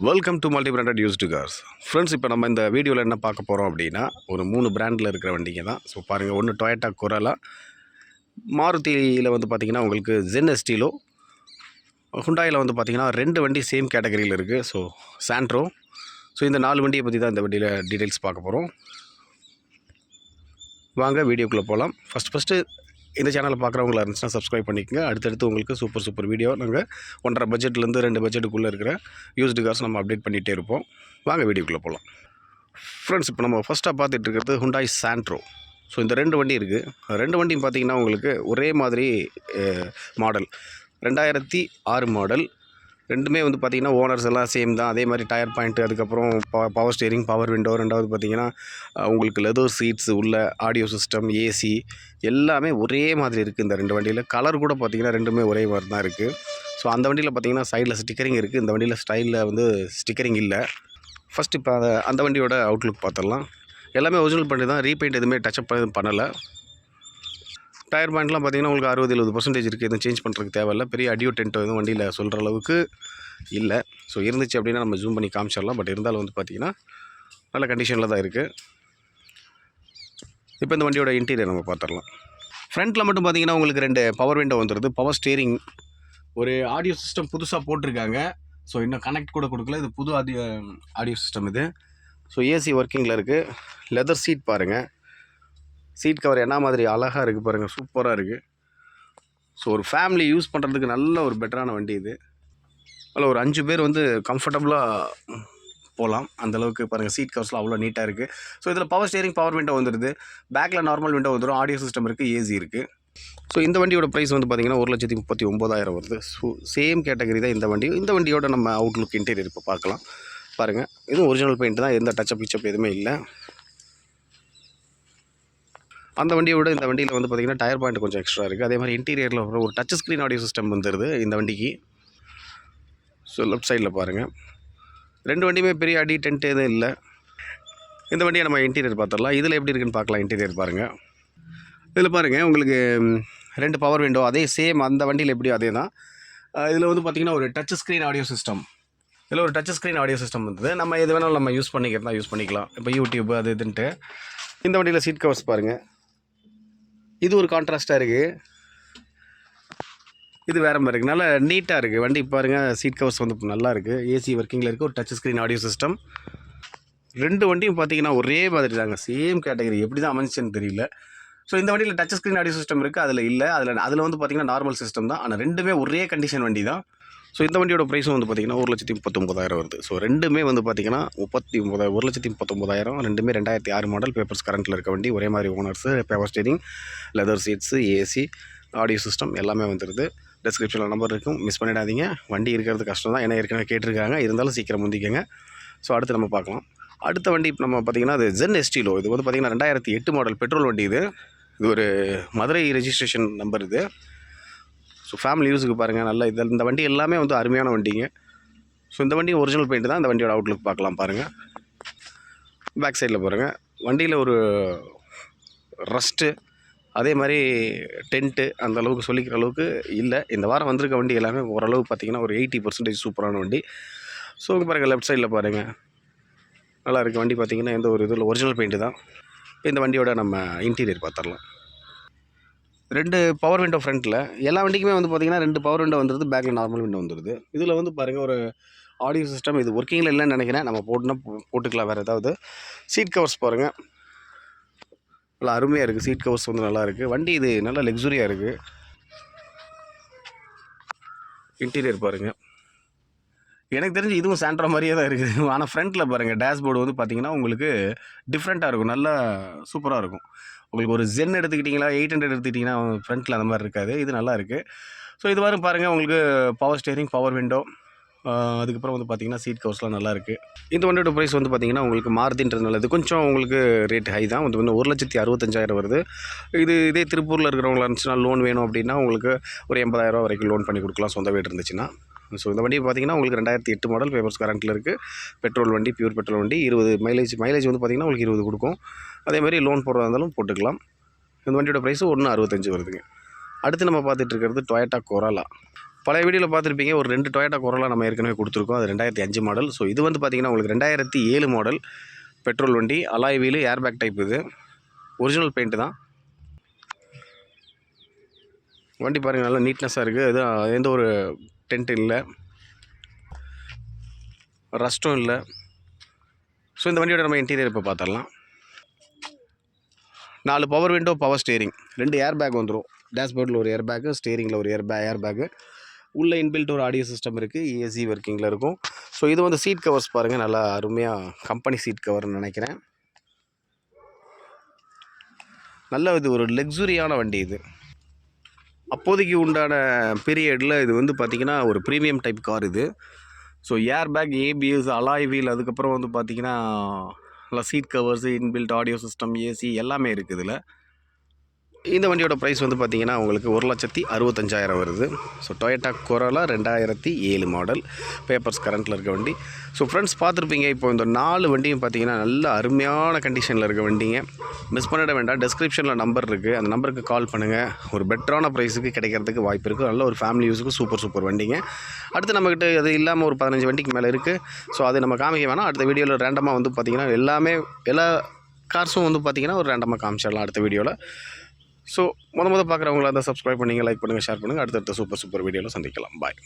Welcome to multi branded used cars friends இப்போ நம்ம இந்த வீடியோவில் என்ன பார்க்க போகிறோம் அப்படின்னா ஒரு மூணு பிராண்டில் இருக்கிற வண்டிங்க தான். ஸோ பாருங்கள் ஒன்று டொயட்டா குரலா மாருதியில் வந்து பார்த்திங்கன்னா உங்களுக்கு ஜென் எஸ்டிலோ ஹுண்டாயில் வந்து பார்த்திங்கன்னா ரெண்டு வண்டி சேம் கேட்டகரியில் இருக்குது ஸோ சாண்ட்ரோ ஸோ இந்த நாலு வண்டியை பற்றி தான் இந்த வண்டியில் டீட்டெயில்ஸ் பார்க்க போகிறோம் வாங்க வீடியோக்குள்ளே போகலாம் ஃபஸ்ட் ஃபஸ்ட்டு இந்த சேனலை பார்க்குறவங்களா இருந்துச்சுன்னா சப்ஸ்கிரைப் பண்ணிக்கோங்க. அடுத்தடுத்து உங்களுக்கு சூப்பர் சூப்பர் வீடியோ நாங்கள் ஒன்றரை பட்ஜெட்லேருந்து ரெண்டு பட்ஜெட்டுக்குள்ளே இருக்கிற யூஸ்டு கார்ஸ் நம்ம அப்டேட் பண்ணிகிட்டே இருப்போம். வாங்க வீடியோக்குள்ளே போகலாம் ஃப்ரெண்ட்ஸ் இப்போ நம்ம ஃபஸ்ட்டாக பார்த்துட்டு இருக்கிறது ஹுண்டாய் சாண்ட்ரோ ஸோ இந்த ரெண்டு வண்டி இருக்குது ரெண்டு வண்டியும் பார்த்திங்கன்னா உங்களுக்கு ஒரே மாதிரி மாடல் ரெண்டாயிரத்தி ஆறு மாடல் ரெண்டுமே வந்து பார்த்திங்கன்னா ஓனர்ஸ் எல்லாம் சேம் தான். அதே மாதிரி டயர் பாயிண்ட்டு அதுக்கப்புறம் பவர் ஸ்டேரிங் பவர் விண்டோ ரெண்டாவது பார்த்திங்கன்னா உங்களுக்கு லெதர் சீட்ஸ் உள்ள ஆடியோ சிஸ்டம் ஏசி எல்லாமே ஒரே மாதிரி இருக்குது இந்த ரெண்டு வண்டியில். கலர் கூட பார்த்திங்கன்னா ரெண்டுமே ஒரே மாதிரி தான் இருக்குது ஸோ அந்த வண்டியில் பார்த்திங்கன்னா சைடில் ஸ்டிக்கரிங் இருக்குது இந்த வண்டியில் ஸ்டைலில் வந்து ஸ்டிக்கரிங் இல்லை. ஃபஸ்ட் இப்போ அந்த அந்த வண்டியோட அவுட்லுக் பார்த்துடலாம் எல்லாமே ஒரிஜினல் பண்ணி தான் ரீபெயிண்ட் எதுவுமே டச்சப் எதுவும் பண்ணலை. டயர் பாயிண்ட்லாம் பார்த்தீங்கன்னா உங்களுக்கு அறுபது எழுபது பர்சன்டேஜ் இருக்குது எதுவும் சேஞ்ச் பண்ணுறதுக்கு தேவையில்ல. பெரிய அடியோ டென்ட் எதுவும் வண்டியில் சொல்கிற அளவுக்கு இல்லை. ஸோ இருந்துச்சு அப்படின்னா நம்ம ஜூம் பண்ணி காமிச்சிடலாம். பட் இருந்தாலும் வந்து பார்த்திங்கன்னா நல்ல கண்டிஷனில் தான் இருக்குது இப்போ இந்த வண்டியோட இன்டீரியர் நம்ம பார்த்துடலாம். ஃப்ரண்ட்டில் மட்டும் பார்த்தீங்கன்னா உங்களுக்கு ரெண்டு பவர் விண்டோ வந்துடுது பவர் ஸ்டேரிங் ஒரு ஆடியோ சிஸ்டம் புதுசாக போட்டிருக்காங்க. ஸோ இன்னும் கனெக்ட் கூட கொடுக்கல. இது புது ஆடியோ ஆடியோ சிஸ்டம் இது. ஸோ ஏசி ஒர்க்கிங்கில் இருக்குது லெதர் சீட் பாருங்கள் சீட் கவர் என்ன மாதிரி அழகாக இருக்குது பாருங்கள் சூப்பராக இருக்குது ஸோ ஒரு ஃபேமிலி யூஸ் பண்ணுறதுக்கு நல்ல ஒரு பெட்டரான வண்டி இது. அதில் ஒரு அஞ்சு பேர் வந்து கம்ஃபர்டபுளாக போகலாம் அந்தளவுக்கு பாருங்கள் சீட் கவர்ஸ்லாம் அவ்வளோ நீட்டாக இருக்குது ஸோ இதில் பவர் ஸ்டேரிங் பவர் விண்டோ வந்துடுது பேக்கில் நார்மல் விண்டோ வந்துடும் ஆடியோ சிஸ்டம் இருக்குது ஏசி இருக்குது ஸோ இந்த வண்டியோட ப்ரைஸ் வந்து பார்த்திங்கன்னா ஒரு லட்சத்தி முப்பத்தி ஒம்பதாயிரம் வருது. ஸோ சேம் கேட்டகரி தான் இந்த வண்டி. இந்த வண்டியோட நம்ம அவுட்லுக் இன்டீரியர் இப்போ பார்க்கலாம். பாருங்கள் இதுவும் ஒரிஜினல் பெயிண்ட் தான். எந்த டச்சப் பிச்சப் எதுவுமே இல்லை. அந்த வண்டியை விட இந்த வண்டியில் வந்து பார்த்திங்கன்னா டயர் பாயிண்ட் கொஞ்சம் எக்ஸ்ட்ரா இருக்குது அதே மாதிரி இன்டீரியரில் ஒரு டச் ஸ்க்ரீன் ஆடியோ சிஸ்டம் வந்துடுது இந்த வண்டிக்கு. ஸோ லெஃப்ட் சைடில் பாருங்கள் ரெண்டு வண்டியுமே பெரிய அடி டென்ட் எதுவும் இல்லை. இந்த வண்டியை நம்ம இன்டீரியர் பார்த்துடலாம் இதில் எப்படி இருக்குன்னு பார்க்கலாம் இன்டீரியர் பாருங்கள் இதில் பாருங்கள் உங்களுக்கு ரெண்டு பவர் விண்டோ அதே சேம் அந்த வண்டியில் எப்படியோ அதே தான் இதில் வந்து பார்த்திங்கன்னா ஒரு டச் ஸ்க்ரீன் ஆடியோ சிஸ்டம் இதில் ஒரு டச் ஸ்க்ரீன் ஆடியோ சிஸ்டம் வந்தது. நம்ம எது வேணாலும் நம்ம யூஸ் பண்ணிக்கிறதா யூஸ் பண்ணிக்கலாம். இப்போ யூடியூப் அது இதுன்ட்டு. இந்த வண்டியில் சீட் கவர்ஸ் பாருங்கள் இது ஒரு கான்ட்ராஸ்ட்டாக இருக்குது இது வேறு மாதிரி இருக்குது நல்லா நீட்டாக இருக்குது வண்டி பாருங்கள் சீட் கவர்ஸ் வந்து நல்லா இருக்குது ஏசி ஒர்க்கிங்கில் இருக்குது ஒரு டச் ஸ்க்ரீன் ஆடியோ சிஸ்டம் ரெண்டு வண்டியும் பார்த்தீங்கன்னா ஒரே மாதிரி தாங்க. சேம் கேட்டகரி எப்படி தான் அமைஞ்சுன்னு தெரியல. ஸோ இந்த வண்டியில் டச் ஸ்க்ரீன் ஆடியோ சிஸ்டம் இருக்குது அதில் இல்லை. அதில் அதில் வந்து பார்த்தீங்கன்னா நார்மல் சிஸ்டம் தான். ஆனால் ரெண்டுமே ஒரே கண்டிஷன் வண்டி தான். ஸோ இந்த வண்டியோட ப்ரைஸும் வந்து பார்த்தீங்கன்னா ஒரு லட்சத்தி முப்பத்தொம்பதாயிரம் வருது. ஸோ ரெண்டுமே வந்து பார்த்தீங்கன்னா முப்பத்தி ஒம்பதாயிரம் ஒரு லட்சத்தி முப்பத்தொம்பதாயிரம் ரெண்டுமே ரெண்டாயிரத்தி ஆறு மாடல் பேப்பர்ஸ் கரண்ட்டில் இருக்க வண்டி. ஒரே மாதிரி owners paper steering leather seats AC audio system எல்லாமே வந்துடுது டிஸ்கிரிப்ஷனில் நம்பர் இருக்கும். மிஸ் பண்ணிடாதீங்க. வண்டி இருக்கிறது கஷ்டம் தான் ஏன்னா ஏற்கனவே கேட்டிருக்காங்க. இருந்தாலும் சீக்கிரம் முந்திக்கங்க. ஸோ அடுத்து நம்ம பார்க்கலாம். அடுத்த வண்டி நம்ம பார்த்திங்கன்னா அது ஜென் எஸ்டிலோ இது வந்து பார்த்தீங்கன்னா ரெண்டாயிரத்தி எட்டு மாடல் பெட்ரோல் வண்டி இது. இது ஒரு மதுரை ரெஜிஸ்ட்ரேஷன் நம்பர் இது. ஸோ ஃபேமிலி யூஸுக்கு பாருங்கள் நல்ல இது இந்த வண்டி எல்லாமே வந்து அருமையான வண்டிங்க. ஸோ இந்த வண்டி ஒரிஜினல் பெயிண்ட் தான் இந்த வண்டியோட அவுட்லுக் பார்க்கலாம் பாருங்கள் பேக் சைடில் பாருங்கள் வண்டியில் ஒரு ரஸ்ட்டு அதே மாதிரி டென்ட்டு அந்த அளவுக்கு சொல்லிக்கிற அளவுக்கு இல்லை. இந்த வாரம் வந்திருக்க வண்டி எல்லாமே ஓரளவு பார்த்தீங்கன்னா ஒரு எயிட்டி பர்சன்டேஜ் சூப்பரான வண்டி. ஸோ இங்கே பாருங்கள் லெஃப்ட் சைடில் பாருங்கள் நல்லா இருக்குது வண்டி பார்த்தீங்கன்னா எந்த ஒரு இதில் ஒரிஜினல் பெயிண்ட்டு தான். இப்போ இந்த வண்டியோட நம்ம இன்டீரியர் பார்த்துடலாம் ரெண்டு பவர் விண்டோ ஃப்ரண்ட்டில் எல்லா வண்டிக்குமே வந்து பார்த்தீங்கன்னா ரெண்டு பவர் விண்டோ வந்துடுது பேக்கில் நார்மல் விண்டோ வந்துடுது இதில் வந்து பாருங்கள் ஒரு ஆடியோ சிஸ்டம் இது ஒர்க்கிங்கில் இல்லைன்னு நினைக்கிறேன். நம்ம போட்டுனா போ- போட்டுக்கலாம் வேறு ஏதாவது. சீட் கவர்ஸ் பாருங்கள் நல்லா அருமையாக இருக்குது சீட் கவர்ஸ் வந்து நல்லா இருக்குது வண்டி இது நல்லா லக்ஸுரியாக இருக்குது இன்டீரியர் பாருங்கள் எனக்கு தெரிஞ்சு இதுவும் சாண்ட்ரா மாதிரியே தான் இருக்குது. ஆனால் ஃப்ரண்ட்டில் பாருங்கள் டேஷ்போர்டு வந்து பார்த்தீங்கன்னா உங்களுக்கு டிஃப்ரெண்ட்டாக இருக்கும். நல்லா சூப்பராக இருக்கும். உங்களுக்கு ஒரு ஜென் எடுத்துக்கிட்டிங்களா எயிட் ஹண்ட்ரட் எடுத்துக்கிட்டிங்கன்னா ஃப்ரண்ட்டில் அந்த மாதிரி இருக்காது. இது நல்லா இருக்குது ஸோ இது மாதிரி பாருங்கள் உங்களுக்கு பவர் ஸ்டேரிங் பவர் விண்டோ அதுக்கப்புறம் வந்து பார்த்தீங்கன்னா சீட் கவர்ஸ்லாம் நல்லாயிருக்கு இந்த வண்டியோட ப்ரைஸ் வந்து பார்த்தீங்கன்னா உங்களுக்கு மாறுதின்றதுனால இது கொஞ்சம் உங்களுக்கு ரேட் ஹை தான். வந்து ஒரு லட்சத்தி அறுபத்தஞ்சாயிரம் வருது. இது இதே திருப்பூரில் இருக்கிறவங்களா இருந்துச்சுன்னா லோன் வேணும் அப்படின்னா உங்களுக்கு ஒரு எண்பதாயிரம் வரைக்கும் லோன் பண்ணி கொடுக்கலாம் சொந்த வீடு இருந்துச்சுன்னா. ஸோ இந்த வண்டி பார்த்திங்கன்னா உங்களுக்கு ரெண்டாயிரத்தி எட்டு மாடல் பேப்பர்ஸ் கரண்ட்டில் இருக்குது பெட்ரோல் வண்டி பியூர் பெட்ரோல் வண்டி இருபது மைலேஜ் மைலேஜ் வந்து பார்த்தீங்கன்னா உங்களுக்கு இருபது கொடுக்கும். அதேமாதிரி லோன் போடுறதா இருந்தாலும் போட்டுக்கலாம். இந்த வண்டியோட ப்ரைஸ் ஒன்று அறுபத்தஞ்சு வருதுங்க. அடுத்து நம்ம பார்த்துட்டு இருக்கிறது டொயட்டா கொராலா பழைய வீடியோவில் பார்த்துருப்பீங்க ஒரு ரெண்டு டொயட்டா கொரலா நம்ம ஏற்கனவே கொடுத்துருக்கோம். அது ரெண்டாயிரத்தி அஞ்சு மாடல் ஸோ இது வந்து பார்த்திங்கன்னா உங்களுக்கு ரெண்டாயிரத்தி ஏழு மாடல் பெட்ரோல் வண்டி அலாய் வீலு ஏர்பேக் டைப் இது. ஒரிஜினல் பெயிண்ட்டு தான். வண்டி பாருங்கள் நல்லா நீட்னஸாக இருக்குது எதுவும் எந்த ஒரு டென்ட் இல்லை. ரஸ்ட்டும் இல்லை. ஸோ இந்த வண்டியோட நம்ம இன்டீரியர் இப்போ பார்த்துடலாம் நாலு பவர் விண்டோ பவர் ஸ்டேரிங் ரெண்டு ஏர் பேக் வந்துடும் டேஷ்போர்டில் ஒரு ஏர் பேக்கு ஸ்டேரிங்கில் ஒரு ஏர் பே ஏர் பேக்கு உள்ளே இன்பில்ட் ஒரு ஆடியோ சிஸ்டம் இருக்குது ஏசி ஒர்க்கிங்கில் இருக்கும். ஸோ இது வந்து சீட் கவர்ஸ் பாருங்கள் நல்லா அருமையாக கம்பெனி சீட் கவர்னு நினைக்கிறேன். நல்ல இது ஒரு லக்ஸுரியான வண்டி இது. அப்போதைக்கு உண்டான பீரியடில் இது வந்து பார்த்திங்கன்னா ஒரு ப்ரீமியம் டைப் கார் இது. So air bag ABS alloy wheel அதுக்கப்புறம் வந்து பார்த்திங்கன்னா நல்லா seat covers inbuilt audio system AC எல்லாமே இருக்குது இதில். இந்த வண்டியோட ப்ரைஸ் வந்து பார்த்திங்கன்னா உங்களுக்கு ஒரு லட்சத்தி அறுபத்தஞ்சாயிரம் வருது. ஸோ டொயட்டா கொரோலா ரெண்டாயிரத்தி ஏழு மாடல் பேப்பர்ஸ் கரண்ட்டில் இருக்க வண்டி. ஸோ ஃப்ரெண்ட்ஸ் பார்த்துருப்பீங்க இப்போ இந்த நாலு வண்டியும் பார்த்தீங்கன்னா நல்ல அருமையான கண்டிஷனில் இருக்க வண்டிங்க. மிஸ் பண்ணிட வேண்டாம். டிஸ்கிரிப்ஷனில் நம்பர் இருக்குது அந்த நம்பருக்கு கால் பண்ணுங்கள் ஒரு பெட்டரான ப்ரைஸுக்கு கிடைக்கிறதுக்கு வாய்ப்பு இருக்குது நல்ல ஒரு ஃபேமிலி யூஸுக்கு சூப்பர் சூப்பர் வண்டிங்க. அடுத்து நம்மக்கிட்ட அது இல்லாமல் ஒரு பதினஞ்சு வண்டிக்கு மேலே இருக்குது ஸோ அது நம்ம காமிக்க வேணாம். அடுத்த வீடியோவில் ரேண்டமாக வந்து பார்த்திங்கன்னா எல்லாமே எல்லா கார்ஸும் வந்து பார்த்திங்கன்னா ஒரு ரேண்டமாக காமிச்சிடலாம் அடுத்த வீடியோவில் ஸோ முத முத பார்க்குறவங்களா இருந்தால் சப்ஸ்கிரைப் பண்ணுங்கள் லைக் பண்ணுங்கள் ஷேர் பண்ணுங்கள் அடுத்தடுத்த சூப்பர் சூப்பர் வீடியோவில் சந்திக்கலாம். பாய்